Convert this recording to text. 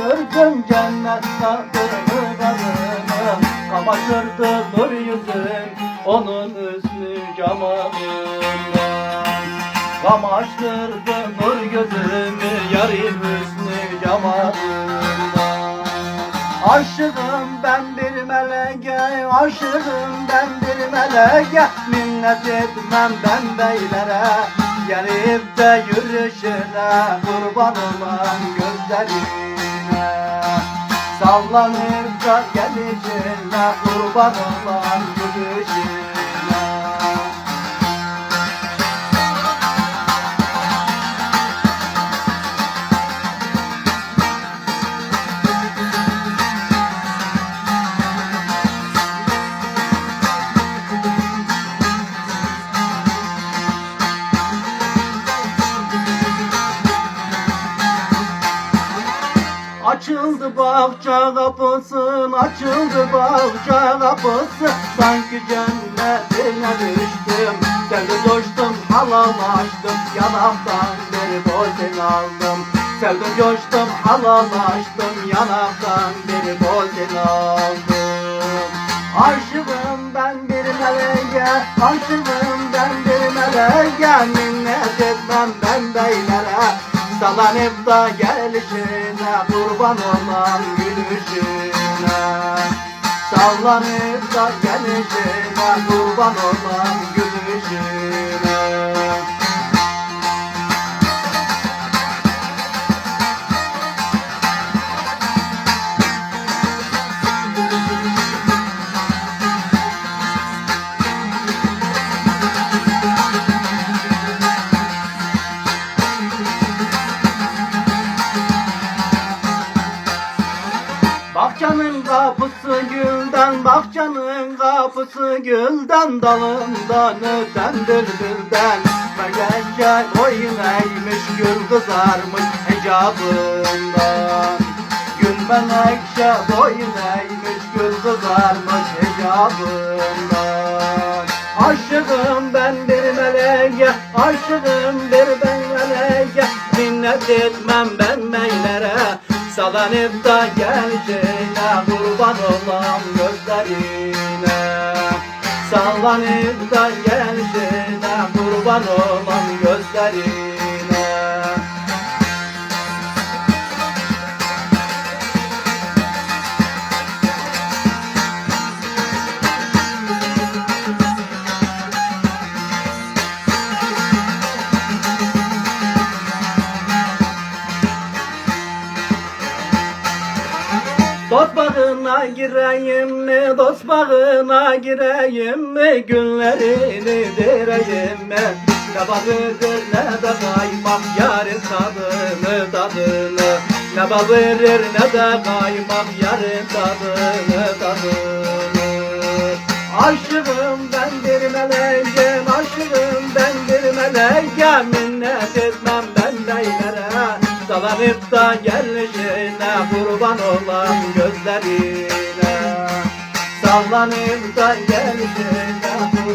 gördüm cennet tadını kadını nur yüzün onun üstü camalından Kamaştırdı nur gözümü yarim hüsnü camalından Aşığım ben bir meleke, aşığım ben bir meleke Minnet etmem ben beylere, gelip de yürüyüşüne Kurban olan gözlerine Sallanıp da gelişine, kurban olan Açıldı bahçe kapısı, açıldı bahçe kapısı Sanki cennetine düştüm Sevdim coştum, halalaştım Yanaktan bir bozun aldım. Sevdim coştum, halalaştım Yanaktan bir bozun aldım. Aşığım ben bir meleğe Aşığım ben bir meleğe Minnet etmem ben beylere Salanıp da gelişine Kurban olan gülüşüne Sallanıp da gelişine Kurban olan gülüşüne Bahçanın kapısı gülden, bahçanın kapısı gülden Dalından öten bülbülden Melekçe boyun eğmiş, gül kızarmış hicabından Gül menekşe boyun eğmiş, gül kızarmış hicabından Aşığım ben bir meleğe, aşığım bir ben meleğe. Minnet etmem ben meylere Salanıp da geleceğine kurban olan gözlerine. Sallanıp da geleceğine kurban olan gözlerine Dost bağına gireyim mi, dost bağına gireyim mi? Günlerini direyim mi? Ne bağırır ne de kaymak yarın tadını tadını. Ne bağırır ne de kaymak yarın tadını tadını. Aşığım ben bir meleğim, aşığım ben bir meleğim Dalanıp da gelişine kurban olan gözlerine Sallanıp da gelişine kurban